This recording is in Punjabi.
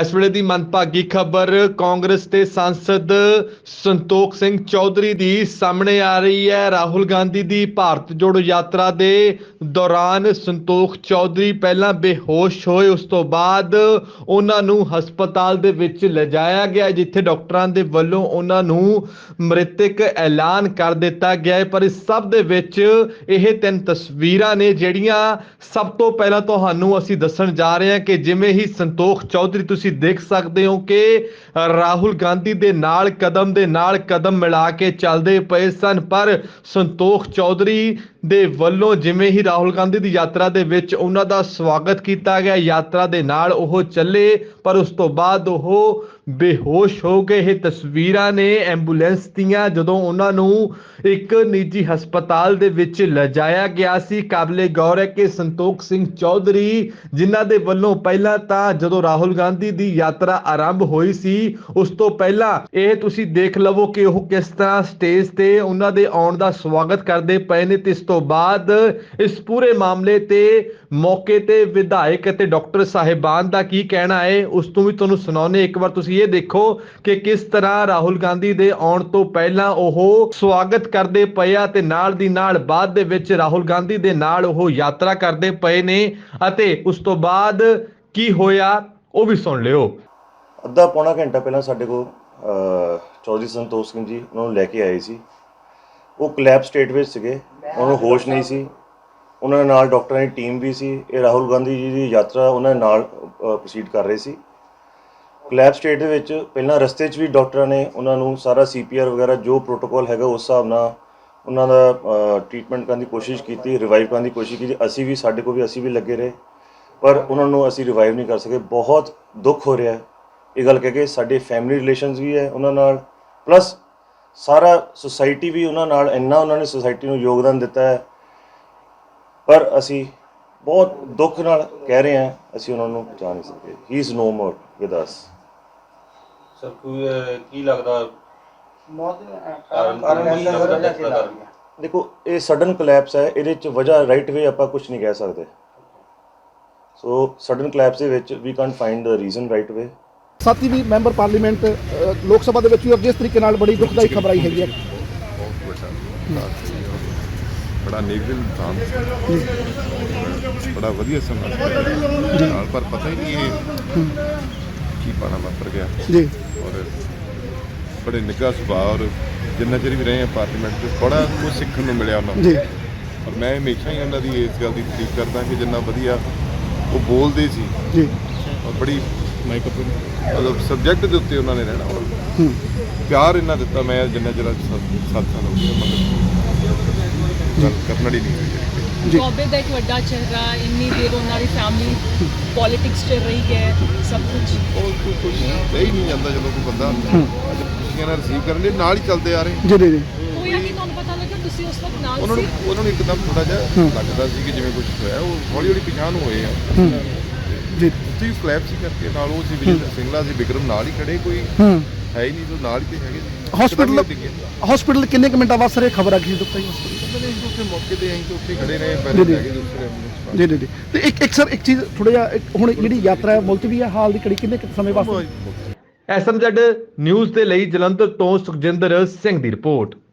ਇਸ ਵੇਲੇ ਦੀ ਮੰਦਭਾਗੀ ਖਬਰ, ਕਾਂਗਰਸ ਦੇ ਸੰਸਦ ਸੰਤੋਖ ਸਿੰਘ ਚੌਧਰੀ ਦੀ ਸਾਹਮਣੇ ਆ ਰਹੀ ਹੈ। ਰਾਹੁਲ ਗਾਂਧੀ ਦੀ ਭਾਰਤ ਜੋੜੋ ਯਾਤਰਾ ਦੇ ਦੌਰਾਨ ਸੰਤੋਖ ਚੌਧਰੀ ਪਹਿਲਾਂ ਬੇਹੋਸ਼ ਹੋਏ, ਉਸ ਤੋਂ ਬਾਅਦ ਉਹਨਾਂ ਨੂੰ ਹਸਪਤਾਲ ਦੇ ਵਿੱਚ ਲਿਜਾਇਆ ਗਿਆ, ਜਿੱਥੇ ਡਾਕਟਰਾਂ ਦੇ ਵੱਲੋਂ ਉਹਨਾਂ ਨੂੰ ਮ੍ਰਿਤਕ ਐਲਾਨ ਕਰ ਦਿੱਤਾ ਗਿਆ ਹੈ। ਪਰ ਇਸ ਸਭ ਦੇ ਵਿੱਚ ਇਹ ਤਿੰਨ ਤਸਵੀਰਾਂ ਨੇ, ਜਿਹੜੀਆਂ ਸਭ ਤੋਂ ਪਹਿਲਾਂ ਤੁਹਾਨੂੰ ਅਸੀਂ ਦੱਸਣ ਜਾ ਰਹੇ ਹਾਂ ਕਿ ਜਿਵੇਂ ਹੀ ਸੰਤੋਖ ਚੌਧਰੀ ਤੁਸੀਂ ਦੇਖ ਸਕਦੇ ਹੋ ਕਿ ਰਾਹੁਲ ਗਾਂਧੀ ਦੇ ਨਾਲ ਕਦਮ ਦੇ ਨਾਲ ਕਦਮ ਮਿਲਾ ਕੇ ਚੱਲਦੇ ਪਏ ਸਨ, ਪਰ ਸੰਤੋਖ ਚੌਧਰੀ ਦੇ ਵੱਲੋਂ ਜਿਵੇਂ ਹੀ ਰਾਹੁਲ ਗਾਂਧੀ ਦੀ ਯਾਤਰਾ ਦੇ ਵਿੱਚ ਉਹਨਾਂ ਦਾ ਸਵਾਗਤ ਕੀਤਾ ਗਿਆ, ਯਾਤਰਾ ਦੇ ਨਾਲ ਉਹ ਚੱਲੇ, ਪਰ ਉਸ ਤੋਂ ਬਾਅਦ ਉਹ ਬੇਹੋਸ਼ ਹੋ ਗਏ ਇਹ ਤਸਵੀਰਾਂ ਨੇ ਐਂਬੂਲੈਂਸ ਦੀਆਂ ਜਦੋਂ ਉਹਨਾਂ ਨੂੰ ਇੱਕ ਨਿੱਜੀ ਹਸਪਤਾਲ ਦੇ ਵਿੱਚ ਲਿਜਾਇਆ ਗਿਆ ਸੀ। ਕਾਬਲੇ ਗੌਰ ਹੈ ਕਿ ਸੰਤੋਖ ਸਿੰਘ ਚੌਧਰੀ ਜਿਨ੍ਹਾਂ ਦੇ ਵੱਲੋਂ ਪਹਿਲਾਂ ਤਾਂ ਜਦੋਂ ਰਾਹੁਲ ਗਾਂਧੀ ਦੀ ਯਾਤਰਾ ਆਰੰਭ ਹੋਈ ਸੀ, ਉਸ ਤੋਂ ਪਹਿਲਾਂ ਇਹ ਤੁਸੀਂ ਦੇਖ ਲਵੋ ਕਿ ਉਹ ਕਿਸ ਤਰ੍ਹਾਂ ਸਟੇਜ ਤੇ ਉਹਨਾਂ ਦੇ ਆਉਣ ਦਾ ਸਵਾਗਤ ਕਰਦੇ ਪਏ ਨੇ ਤੇ ਇਸ ਤੋਂ ਬਾਅਦ ਇਸ ਪੂਰੇ ਮਾਮਲੇ ਤੇ ਮੌਕੇ ਤੇ ਵਿਧਾਇਕ ਅਤੇ ਡਾਕਟਰ ਸਾਹਿਬਾਨ ਦਾ ਕੀ ਕਹਿਣਾ ਹੈ ਉਸ ਤੋਂ ਵੀ ਤੁਹਾਨੂੰ ਸੁਣਾਉਨੇ ਇੱਕ ਵਾਰ ਤੁਸੀਂ ਇਹ ਦੇਖੋ ਕਿ ਕਿਸ ਤਰ੍ਹਾਂ ਰਾਹੁਲ ਗਾਂਧੀ ਦੇ ਆਉਣ ਤੋਂ ਪਹਿਲਾਂ ਉਹ ਸਵਾਗਤ ਕਰਦੇ ਪਏ ਆ ਤੇ ਨਾਲ ਦੀ ਨਾਲ ਬਾਅਦ ਦੇ ਵਿੱਚ ਰਾਹੁਲ ਗਾਂਧੀ ਦੇ ਨਾਲ ਉਹ ਯਾਤਰਾ ਕਰਦੇ ਪਏ ਨੇ ਅਤੇ ਉਸ ਤੋਂ ਬਾਅਦ ਕੀ ਹੋਇਆ ਉਹ ਵੀ ਸੁਣ ਲਿਓ। ਅੱਧਾ ਪੌਣਾ ਘੰਟਾ ਪਹਿਲਾਂ ਸਾਡੇ ਕੋਲ ਅਹ, ਚੌਧਰੀ ਸੰਤੋਖ ਸਿੰਘ ਜੀ ਉਹਨਾਂ ਨੂੰ ਲੈ ਕੇ ਆਏ ਸੀ। ਉਹ ਕਲੈਬ ਸਟੇਟ ਵਿੱਚ ਸੀਗੇ। ਉਹਨਾਂ ਨੂੰ ਹੋਸ਼ ਨਹੀਂ ਸੀ। ਉਹਨਾਂ ਦੇ ਨਾਲ ਡਾਕਟਰਾਂ ਦੀ ਟੀਮ ਵੀ ਸੀ। ਇਹ ਰਾਹੁਲ ਗਾਂਧੀ ਜੀ ਦੀ ਯਾਤਰਾ ਉਹਨਾਂ ਦੇ ਨਾਲ ਪ੍ਰੋਸੀਡ ਕਰ ਰਹੇ ਸੀ। ਕਲੈਬ ਸਟੇਟ ਦੇ ਵਿੱਚ ਪਹਿਲਾਂ ਰਸਤੇ 'ਚ ਵੀ ਡਾਕਟਰਾਂ ਨੇ ਉਹਨਾਂ ਨੂੰ ਸਾਰਾ ਸੀਪੀਆਰ ਵਗੈਰਾ ਜੋ ਪ੍ਰੋਟੋਕੋਲ ਹੈਗਾ ਉਸ ਹਿਸਾਬ ਨਾਲ ਉਹਨਾਂ ਦਾ ਟ੍ਰੀਟਮੈਂਟ ਕਰਨ ਦੀ ਕੋਸ਼ਿਸ਼ ਕੀਤੀ ਰਿਵਾਈਵ ਕਰਨ ਦੀ ਕੋਸ਼ਿਸ਼ ਕੀਤੀ। ਅਸੀਂ ਵੀ, ਸਾਡੇ ਕੋਲ ਵੀ ਅਸੀਂ ਵੀ ਲੱਗੇ ਰਹੇ। ਪਰ ਉਹਨਾਂ ਨੂੰ ਅਸੀਂ ਰਿਵਾਈਵ ਨਹੀਂ ਕਰ ਸਕੇ। ਬਹੁਤ ਦੁੱਖ ਹੋ ਰਿਹਾ ਇਹ ਗੱਲ ਕਹਿ ਕੇ ਸਾਡੇ ਫੈਮਿਲੀ ਰਿਲੇਸ਼ਨਸ ਵੀ ਹੈ ਉਹਨਾਂ ਨਾਲ। ਪਲੱਸ ਸਾਰਾ ਸੁਸਾਇਟੀ ਵੀ ਉਹਨਾਂ ਨਾਲ ਇੰਨਾ ਉਹਨਾਂ ਨੇ ਸੁਸਾਇਟੀ ਨੂੰ ਯੋਗਦਾਨ ਦਿੱਤਾ ਹੈ। ਪਰ ਅਸੀਂ ਬਹੁਤ ਦੁੱਖ ਨਾਲ ਕਹਿ ਰਹੇ ਹਾਂ ਅਸੀਂ ਉਹਨਾਂ ਨੂੰ ਬਚਾ ਨਹੀਂ ਸਕੇ he is no more with us sir ਕੋਈ ਅਹ, ਕੀ ਲੱਗਦਾ? ਮੌਤ ਕਾਰਨ ਕਾਰਨ ਲੱਗਦਾ? ਕਾਰਨ ਦੇਖੋ ਇਹ ਸਡਨ ਕਲੈਪਸ ਹੈ ਇਹਦੇ ਚ ਵਜ੍ਹਾ ਰਾਈਟ ਵੇ ਆਪਾਂ ਕੁਝ ਨਹੀਂ ਕਹਿ ਸਕਦੇ। ਸੋ ਸਡਨ ਕਲੈਪਸ ਦੇ ਵਿੱਚ we can't find the reason right way ਸਾਥੀ ਵੀ ਮੈਂਬਰ ਪਾਰਲੀਮੈਂਟ ਲੋਕ ਸਭਾ ਦੇ ਵਿੱਚ ਵੀ ਜਿਸ ਤਰੀਕੇ ਨਾਲ ਬੜੀ ਦੁਖਦਾਈ ਖਬਰ ਆਈ ਹੈਗੀ ਹੈ। ਬਹੁਤ ਵੱਡਾ ਬੜਾ ਨੇਗਲ ਇਨਸਾਨ। ਬੜਾ ਵਧੀਆ ਸਮਾਂ। ਨਾਲ ਪਰ ਪਤਾ ਹੀ ਨਹੀਂ ਇਹ ਕੀ ਪਾਣਾ ਵਾਪਰ ਗਿਆ। ਜੀ। ਔਰ ਬੜੇ ਨਿੱਘਾ ਸੁਭਾਅ ਔਰ ਜਿੰਨਾ ਚਿਰ ਵੀ ਰਹੇ ਆ ਪਾਰਲੀਮੈਂਟ 'ਚ ਬੜਾ ਕੁਝ ਸਿੱਖਣ ਨੂੰ ਮਿਲਿਆ ਉਹਨਾਂ ਨੂੰ। ਜੀ। ਔਰ ਮੈਂ ਹਮੇਸ਼ਾ ਹੀ ਉਹਨਾਂ ਦੀ ਇਸ ਗੱਲ ਦੀ ਤਾਰੀਫ ਕਰਦਾ ਕਿ ਜਿੰਨਾ ਵਧੀਆ ਉਹ ਬੋਲਦੇ ਸੀ। ਜੀ। ਔਰ ਬੜੀ ਮਾਈਕ ਮਤਲਬ ਸਬਜੈਕਟ ਦੇ ਉੱਤੇ ਉਹਨਾਂ ਨੇ ਰਹਿਣਾ ਹੂੰ। ਪਿਆਰ ਇੰਨਾ ਦਿੱਤਾ ਮੈਂ ਜਿੰਨਾ ਸੱਤ ਸੱਤ ਸਾਲ ਹੋ ਗਏ ਮਤਲਬ। ਗੱਲ ਕਰਨ ਵਾਲੀ ਨਹੀਂ ਹੋਈ। ਜਿਹੜੀ ਜੀ। ਜੋਬੇ ਦਾ ਇੱਕ ਵੱਡਾ ਚਿਹਰਾ ਇੰਨੀ ਦੇਰ ਉਹਨਾਂ ਦੀ ਫੈਮਿਲੀ ਪੋਲਿਟਿਕਸ 'ਚ ਰਹੀ ਹੈ ਸਭ ਕੁਝ ਉਹ ਕੋਈ ਕੁਝ ਹੀ ਨਹੀਂ ਜਾਂਦਾ ਜਦੋਂ ਕੋਈ ਬੰਦਾ ਅੱਜ ਖੁਸ਼ੀਆਂ ਨਾਲ ਰਿਸੀਵ ਕਰਨ ਲਈ ਨਾਲ ਹੀ ਚੱਲਦੇ ਆ ਰਹੇ। ਜੀ ਜੀ ਜੀ। ਹੋਇਆ ਕਿ ਤੁਹਾਨੂੰ ਪਤਾ ਲੱਗਿਆ ਤੁਸੀਂ ਉਸ ਵਕਤ ਨਾਲ ਉਹਨਾਂ ਨੂੰ ਸੀ? ਉਹਨਾਂ ਨੂੰ ਇੱਕਦਮ ਥੋੜਾ ਜਿਹਾ ਲੱਗਦਾ ਸੀ ਕਿ ਜਿਵੇਂ ਕੁਝ ਹੋਇਆ ਉਹ ਹੌਲੀ ਹੌਲੀ ਪਛਾਣ ਹੋਏ ਆ। ਹੂੰ। ਜੀ ਉੱਥੇ ਵੀ ਫਲੈਪ ਸੀ ਕਰਕੇ ਨਾਲ ਉਹ ਸੀ ਵਿਜੇ ਸਿੰਗਲਾ ਸੀ ਵਿਕਰਮ ਨਾਲ ਹੀ ਖੜੇ ਕੋਈ ਹੂੰ। ਹੈ ਹੀ ਨਹੀਂ ਤਾਂ ਨਾਲ ਹੀ ਤੇ ਹੈਗੇ ਸੀ ਹਸਪੀਟਲ। ਹਸਪੀਟਲ ਕਿੰਨੇ ਕੁ ਮਿੰਟਾਂ ਬਾਅਦ ਸਰ ਇਹ ਖਬਰ ਆ ਗਈ ਸੀ ਦੁਖਦਾਈ ਹਸਪੀਟਲ ਨਹੀਂ ਅਸੀਂ ਉੱਥੇ ਮੌਕੇ ਤੇ ਅਸੀਂ ਤਾਂ ਉੱਥੇ ਖੜੇ ਰਹੇ ਜੀ, ਪਹਿਲੇ ਜੀ। ਕੇ ਦੂਸਰੇ ਜੀ ਜੀ ਜੀ। ਤੇ ਇੱਕ ਇੱਕ ਸਰ ਇੱਕ ਚੀਜ਼ ਥੋੜਾ ਜਿਹਾ ਇੱਕ ਹੁਣ ਜਿਹੜੀ ਯਾਤਰਾ ਹੈ ਮੁਲਤਵੀ ਹੈ ਹਾਲ ਦੀ ਕੜੀ ਕਿੰਨੇ ਕੁ ਸਮੇਂ ਵਾਸਤੇ? ਵਾਸਤੇ ਐਸਐਮਜ਼ੈਡ ਨਿਊਜ਼ ਦੇ ਲਈ ਜਲੰਧਰ ਤੋਂ ਸੁਖਜਿੰਦਰ ਸਿੰਘ ਦੀ ਰਿਪੋਰਟ।